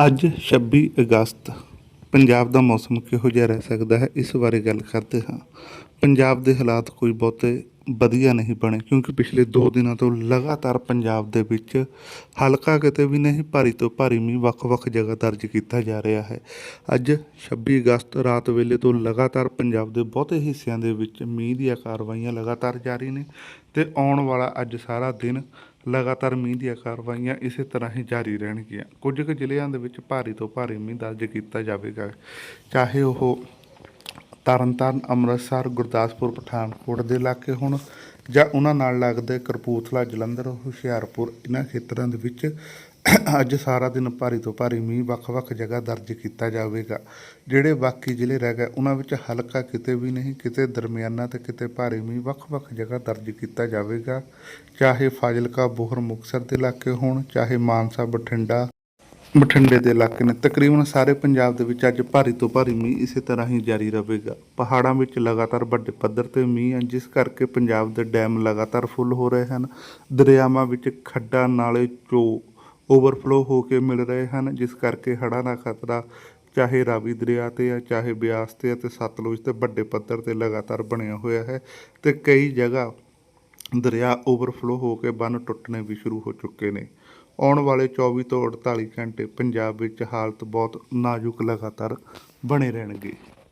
ਅੱਜ 26 ਅਗਸਤ ਪੰਜਾਬ ਦਾ ਮੌਸਮ ਕਿਹੋ ਜਿਹਾ ਰਹਿ ਸਕਦਾ ਹੈ, ਇਸ ਬਾਰੇ ਗੱਲ ਕਰਦੇ ਹਾਂ। ਪੰਜਾਬ ਦੇ ਹਾਲਾਤ ਕੋਈ ਬਹੁਤੇ ਵਧੀਆ ਨਹੀਂ ਬਣੇ ਕਿਉਂਕਿ ਪਿਛਲੇ 2 ਦਿਨਾਂ ਤੋਂ ਲਗਾਤਾਰ ਪੰਜਾਬ ਦੇ ਵਿੱਚ ਹਲਕਾ ਕਿਤੇ ਵੀ ਨਹੀਂ, ਭਾਰੀ ਤੋਂ ਭਾਰੀ ਮੀਂਹ ਵੱਖ-ਵੱਖ ਜਗ੍ਹਾ ਦਰਜ ਕੀਤਾ ਜਾ ਰਿਹਾ ਹੈ। ਅੱਜ 26 ਅਗਸਤ ਰਾਤ ਵੇਲੇ ਤੋਂ ਲਗਾਤਾਰ ਪੰਜਾਬ ਦੇ ਬਹੁਤੇ ਹਿੱਸਿਆਂ ਦੇ ਵਿੱਚ ਮੀਂਹ ਦੀਆਂ ਕਾਰਵਾਈਆਂ ਲਗਾਤਾਰ ਜਾਰੀ ਨੇ ਤੇ ਆਉਣ ਵਾਲਾ ਅੱਜ ਸਾਰਾ ਦਿਨ ਲਗਾਤਾਰ ਮੀਂਹ ਦੀਆਂ ਕਾਰਵਾਈਆਂ ਇਸੇ ਤਰ੍ਹਾਂ ਹੀ ਜਾਰੀ ਰਹਿਣਗੀਆਂ। ਕੁਝ ਕੁ ਜ਼ਿਲ੍ਹਿਆਂ ਦੇ ਵਿੱਚ ਭਾਰੀ ਤੋਂ ਭਾਰੀ ਮੀਂਹ ਦਰਜ ਕੀਤਾ ਜਾਵੇਗਾ। ਚਾਹੇ ਉਹ ਤਰਨਤਾਰਨ, ਅੰਮ੍ਰਿਤਸਰ, ਗੁਰਦਾਸਪੁਰ, ਪਠਾਨਕੋਟ ਦੇ ਇਲਾਕੇ ਹੋਣ ਜਾਂ ਉਹਨਾਂ ਨਾਲ ਲੱਗਦੇ ਕਰਪੂਥਲਾ ਜਲੰਧਰ, ਹੁਸ਼ਿਆਰਪੁਰ ਇਹਨਾਂ ਖੇਤਰਾਂ ਦੇ ਵਿੱਚ ਅੱਜ ਸਾਰਾ ਦਿਨ ਭਾਰੀ ਤੋਂ ਭਾਰੀ ਮੀਂਹ ਵੱਖ-ਵੱਖ ਜਗ੍ਹਾ ਦਰਜ ਕੀਤਾ ਜਾਵੇਗਾ। ਜਿਹੜੇ ਬਾਕੀ ਜ਼ਿਲ੍ਹੇ ਰਹਿ ਗਏ, ਉਹਨਾਂ ਵਿੱਚ ਹਲਕਾ ਕਿਤੇ ਵੀ ਨਹੀਂ, ਕਿਤੇ ਦਰਮਿਆਨਾ ਤੇ ਕਿਤੇ ਭਾਰੀ ਮੀਂਹ ਵੱਖ-ਵੱਖ ਜਗ੍ਹਾ ਦਰਜ ਕੀਤਾ ਜਾਵੇਗਾ। ਚਾਹੇ ਫਾਜ਼ਿਲਕਾ, ਬੋਹਰ, ਮੁਕਤਸਰ ਦੇ ਇਲਾਕੇ ਹੋਣ, ਚਾਹੇ ਮਾਨਸਾ, ਬਠਿੰਡਾ, ਬਠਿੰਡੇ ਦੇ ਇਲਾਕੇ ਨੇ, ਤਕਰੀਬਨ ਸਾਰੇ ਪੰਜਾਬ ਦੇ ਵਿੱਚ ਅੱਜ ਭਾਰੀ ਤੋਂ ਭਾਰੀ ਮੀਂਹ ਇਸੇ ਤਰ੍ਹਾਂ ਹੀ ਜਾਰੀ ਰਹੇਗਾ। ਪਹਾੜਾਂ ਵਿੱਚ ਲਗਾਤਾਰ ਵੱਡੇ ਪੱਧਰ ਤੇ ਮੀਂਹ ਹੈ, ਜਿਸ ਕਰਕੇ ਪੰਜਾਬ ਦੇ ਡੈਮ ਲਗਾਤਾਰ ਫੁੱਲ ਹੋ ਰਹੇ ਹਨ। ਦਰਿਆਵਾਂ ਵਿੱਚ ਖੱਡਾਂ, ਨਾਲੇ ਚੋ ਓਵਰਫਲੋ ਹੋ ਕੇ ਮਿਲ ਰਹੇ ਹਨ, ਜਿਸ ਕਰਕੇ ਹੜ੍ਹਾਂ ਦਾ ਖਤਰਾ ਚਾਹੇ ਰਾਵੀ ਦਰਿਆ ਤੇ ਆ, ਚਾਹੇ ਬਿਆਸ ਤੇ ਅਤੇ ਸਤਲੁਜ ਤੇ ਵੱਡੇ ਪੱਧਰ ਤੇ ਲਗਾਤਾਰ ਬਣਿਆ ਹੋਇਆ ਹੈ ਤੇ ਕਈ ਜਗ੍ਹਾ ਦਰਿਆ ਓਵਰਫਲੋ ਹੋ ਕੇ ਬੰਨ ਟੁੱਟਣੇ ਵੀ ਸ਼ੁਰੂ ਹੋ ਚੁੱਕੇ ਨੇ। ਆਉਣ ਵਾਲੇ 24 ਤੋਂ 48 ਘੰਟੇ ਪੰਜਾਬ ਵਿੱਚ ਹਾਲਤ ਬਹੁਤ ਨਾਜ਼ੁਕ ਲਗਾਤਾਰ ਬਣੇ ਰਹਿਣਗੇ।